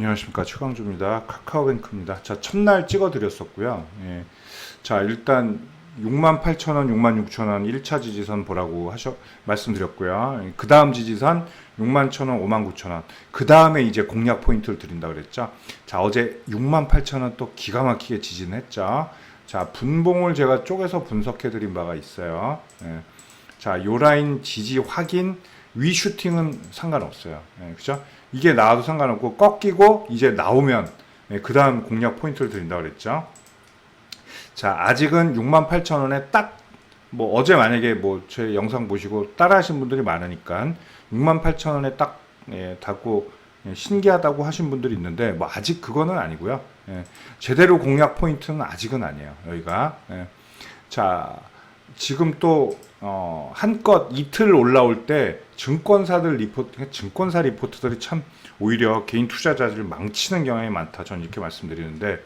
안녕하십니까 최강주입니다. 카카오뱅크입니다. 자 첫날 찍어 드렸었고요. 예. 자 일단 68,000원, 66,000원 1차 지지선 보라고 하셔 말씀드렸고요. 그 다음 지지선 61,000원, 59,000원. 그 다음에 이제 공략 포인트를 드린다 그랬죠. 자 어제 68,000원 또 기가 막히게 지지는 했죠. 자 분봉을 제가 쪼개서 분석해 드린 바가 있어요. 예. 자, 요 라인 지지 확인 위 슈팅은 상관없어요. 예, 그죠? 이게 나와도 상관없고 꺾이고 이제 나오면 예, 그 다음 공략 포인트를 드린다 그랬죠. 자, 아직은 68,000원에 딱 뭐 어제 만약에 뭐 제 영상 보시고 따라 하신 분들이 많으니까 68,000원에 딱 예, 닫고 예, 신기하다고 하신 분들이 있는데 뭐 아직 그거는 아니고요. 예, 제대로 공략 포인트는 아직은 아니에요. 여기가. 예. 자, 지금 또 어, 한껏 이틀 올라올 때 증권사들 리포트, 증권사 리포트들이 참 오히려 개인 투자자들을 망치는 경향이 많다. 저는 이렇게 말씀드리는데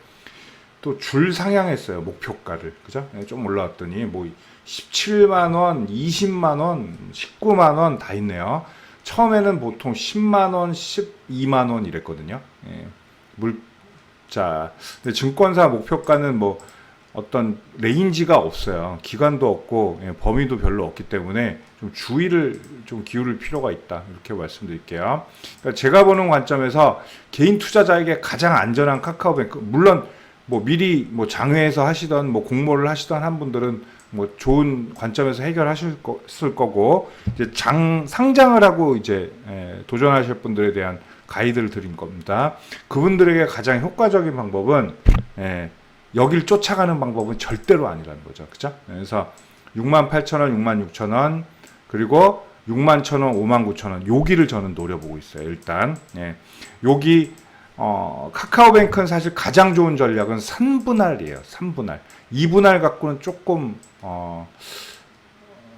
또 줄 상향했어요. 목표가를. 그죠? 네, 좀 올라왔더니 뭐 17만 원, 20만 원, 19만 원 다 있네요. 처음에는 보통 10만 원, 12만 원 이랬거든요. 예. 물, 자, 증권사 목표가는 뭐 어떤 레인지가 없어요. 기간도 없고 예, 범위도 별로 없기 때문에 좀 주의를 좀 기울일 필요가 있다. 이렇게 말씀드릴게요. 그러니까 제가 보는 관점에서 개인 투자자에게 가장 안전한 카카오뱅크 물론 뭐 미리 뭐 장외에서 하시던 뭐 공모를 하시던 한 분들은 뭐 좋은 관점에서 해결하실 것을 거고 이제 장 상장을 하고 이제 예, 도전하실 분들에 대한 가이드를 드린 겁니다. 그분들에게 가장 효과적인 방법은 예, 여길 쫓아가는 방법은 절대로 아니라는 거죠. 그죠? 그래서 68,000원, 66,000원, 그리고 61,000원, 59,000원, 여기를 저는 노려보고 있어요. 일단. 예. 여기, 어, 카카오뱅크는 사실 가장 좋은 전략은 3분할이에요. 3분할. 2분할 갖고는 조금, 어,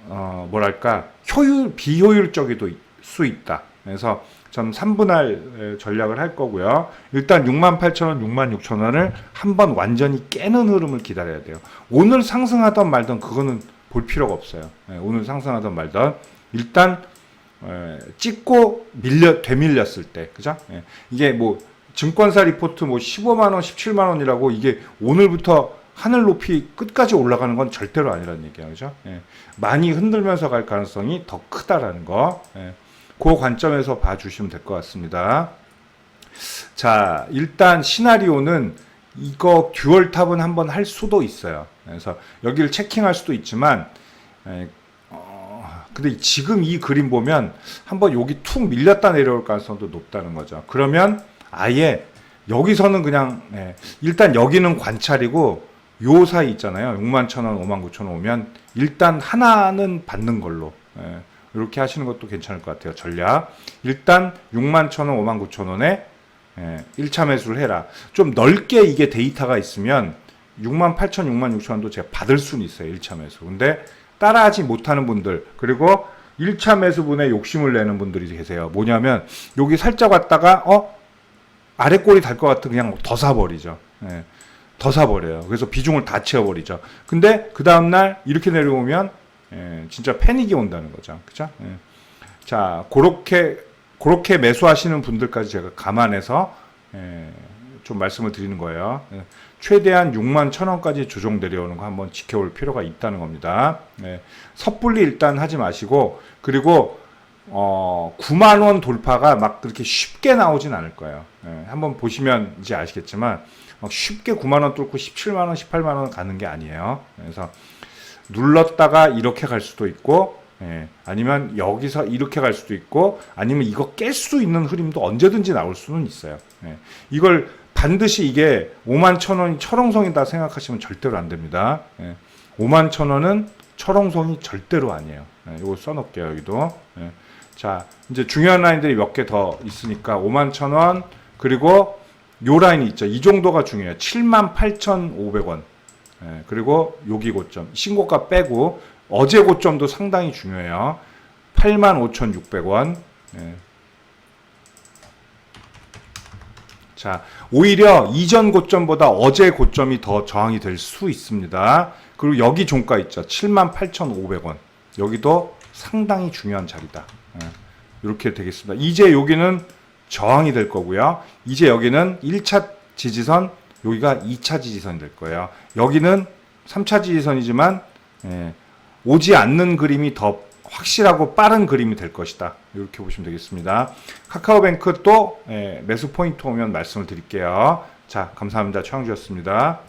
어, 뭐랄까, 효율, 비효율적이도 있- 수 있다. 그래서 전 3분할 전략을 할 거고요. 일단 68,000원, 66,000원을 한번 완전히 깨는 흐름을 기다려야 돼요. 오늘 상승하던 말던 그거는 볼 필요가 없어요. 예, 오늘 상승하던 말던 일단 에, 찍고 밀려 되밀렸을 때, 그죠? 예, 이게 뭐 증권사 리포트 뭐 15만 원, 17만 원이라고 이게 오늘부터 하늘 높이 끝까지 올라가는 건 절대로 아니라는 얘기예요, 그죠? 예, 많이 흔들면서 갈 가능성이 더 크다라는 거. 예, 그 관점에서 봐주시면 될 것 같습니다. 자, 일단 시나리오는 이거 듀얼 탑은 한번 할 수도 있어요. 그래서 여기를 체킹할 수도 있지만, 에, 어, 근데 지금 이 그림 보면 한번 여기 툭 밀렸다 내려올 가능성도 높다는 거죠. 그러면 아예 여기서는 그냥 예, 일단 여기는 관찰이고 요 사이 있잖아요. 6만 천 원, 5만 9천 원 오면 일단 하나는 받는 걸로 예, 이렇게 하시는 것도 괜찮을 것 같아요. 전략 일단 6만 천 원, 5만 9천 원에 예, 1차 매수를 해라. 좀 넓게 이게 데이터가 있으면 6만 8천, 6만 6천 원도 제가 받을 수는 있어요. 1차 매수. 근데 따라하지 못하는 분들 그리고 1차 매수분에 욕심을 내는 분들이 계세요. 뭐냐면 여기 살짝 왔다가 어 아래 꼴이 달것 같아 그냥 더 사버리죠. 예, 더 사버려요. 그래서 비중을 다 채워버리죠. 근데 그 다음날 이렇게 내려오면 예, 진짜 패닉이 온다는 거죠. 그죠? 예. 자, 그렇게 그렇게 매수하시는 분들까지 제가 감안해서 예, 좀 말씀을 드리는 거예요. 예, 최대한 6만 천 원까지 조정 내려오는 거 한번 지켜볼 필요가 있다는 겁니다. 예, 섣불리 일단 하지 마시고 그리고 어, 9만 원 돌파가 막 그렇게 쉽게 나오진 않을 거예요. 예, 한번 보시면 이제 아시겠지만 막 쉽게 9만 원 뚫고 17만 원, 18만 원 가는 게 아니에요. 그래서 눌렀다가 이렇게 갈 수도 있고 예, 아니면 여기서 이렇게 갈 수도 있고 아니면 이거 깰 수 있는 흐름도 언제든지 나올 수는 있어요. 예, 이걸 반드시 이게 5만 천 원이 철옹성이다 생각하시면 절대로 안 됩니다. 예, 5만 천 원은 철옹성이 절대로 아니에요. 예, 이거 써놓을게요 여기도. 예, 자 이제 중요한 라인들이 몇 개 더 있으니까 5만 천 원 그리고 요 라인이 있죠. 이 정도가 중요해요. 7만 8,500원. 예, 그리고 여기 고점 신고가 빼고 어제 고점도 상당히 중요해요. 85,600원. 예. 자, 오히려 이전 고점보다 어제 고점이 더 저항이 될 수 있습니다. 그리고 여기 종가 있죠. 78,500원. 여기도 상당히 중요한 자리다. 예. 이렇게 되겠습니다. 이제 여기는 저항이 될 거고요. 이제 여기는 1차 지지선, 여기가 2차 지지선이 될 거예요. 여기는 3차 지지선이지만 예, 오지 않는 그림이 더 확실하고 빠른 그림이 될 것이다. 이렇게 보시면 되겠습니다. 카카오뱅크 또 예, 매수 포인트 오면 말씀을 드릴게요. 자, 감사합니다. 최영주였습니다.